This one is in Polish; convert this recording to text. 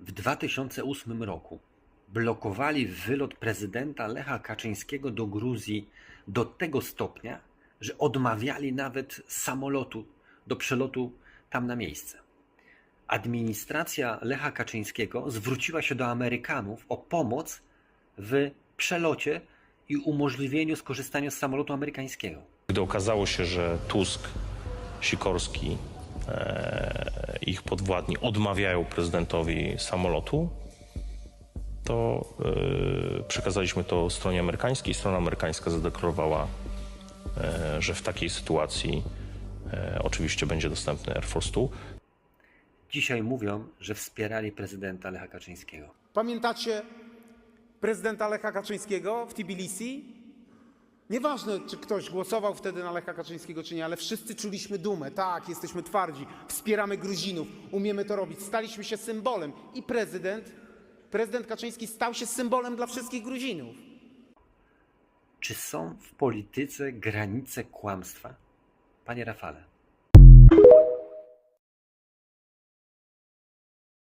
w 2008 roku blokowali wylot prezydenta Lecha Kaczyńskiego do Gruzji do tego stopnia, że odmawiali nawet samolotu do przelotu tam na miejsce. Administracja Lecha Kaczyńskiego zwróciła się do Amerykanów o pomoc w przelocie i umożliwieniu skorzystania z samolotu amerykańskiego. Gdy okazało się, że Tusk, Sikorski, e, ich podwładni odmawiają prezydentowi samolotu, to e, przekazaliśmy to stronie amerykańskiej. Strona amerykańska zadeklarowała, e, że w takiej sytuacji e, oczywiście będzie dostępny Air Force 2. Dzisiaj mówią, że wspierali prezydenta Lecha Kaczyńskiego. Pamiętacie prezydenta Lecha Kaczyńskiego w Tbilisi? Nieważne, czy ktoś głosował wtedy na Lecha Kaczyńskiego, czy nie, ale wszyscy czuliśmy dumę. Tak, jesteśmy twardzi, wspieramy Gruzinów, umiemy to robić. Staliśmy się symbolem. I prezydent, prezydent Kaczyński stał się symbolem dla wszystkich Gruzinów. Czy są w polityce granice kłamstwa? Panie Rafale.